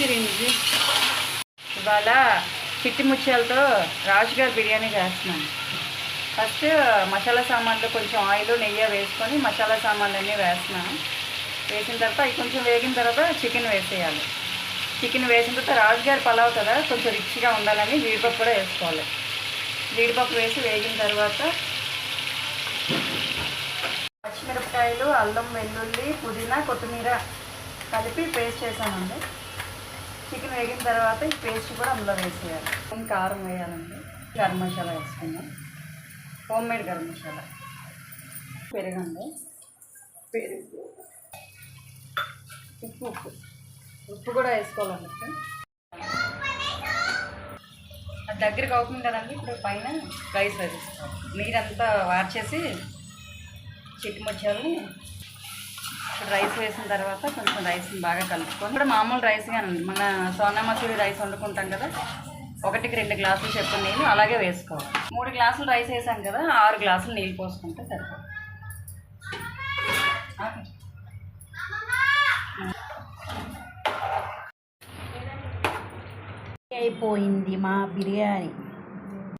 తిరిగింది ఇవాళ చిట్టి ముత్యాలతో రాజుగారి బిర్యానీ చేస్తున్నాను. ఫస్ట్ మసాలా సామాన్లు కొంచెం ఆయిల్ నెయ్యి వేసుకొని మసాలా సామాన్లు అన్నీ వేస్తున్నాను. వేసిన తర్వాత అవి కొంచెం వేగిన తర్వాత చికెన్ వేసేయాలి. చికెన్ వేసిన తర్వాత రాజుగారి పలావ్ కదా కొంచెం రిచ్గా ఉండాలని జీడిపప్పు కూడా వేసుకోవాలి. జీడిపప్పు వేసి వేగిన తర్వాత పచ్చిమిరపకాయలు అల్లం వెల్లుల్లి పుదీనా కొత్తిమీర కలిపి పేస్ట్ చేశానండి. చికెన్ వేగిన తర్వాత ఈ పేస్ట్ కూడా అందులో వేసేయాలి. కారం వేయాలండి. గరం మసాలా వేసుకుందాం. Home made garam masala. పెరగండి. పెరుగు. ఉప్పు ఉప్పు. ఉప్పు కూడా వేసుకోవాలండి అది దగ్గరికి అవుతుంది కదండి ఇప్పుడు పైన రైస్ వేసేస్తాం. నీరంతా వార్చేసి చిట్టుముచ్చాలని ఇప్పుడు రైస్ వేసిన తర్వాత కొంచెం రైస్ని బాగా కలుపుకొని ఇప్పుడు మామూలు రైస్ కానీ మన సోనా మసూరి రైస్ వండుకుంటాం కదా ఒకటికి రెండు గ్లాసులు చెప్పిన నీళ్ళు అలాగే వేసుకోవాలి. మూడు గ్లాసులు రైస్ వేసాం కదా ఆరు గ్లాసులు నీళ్ళు పోసుకుంటే సరిపోతుంది. అయిపోయింది మా బిర్యానీ.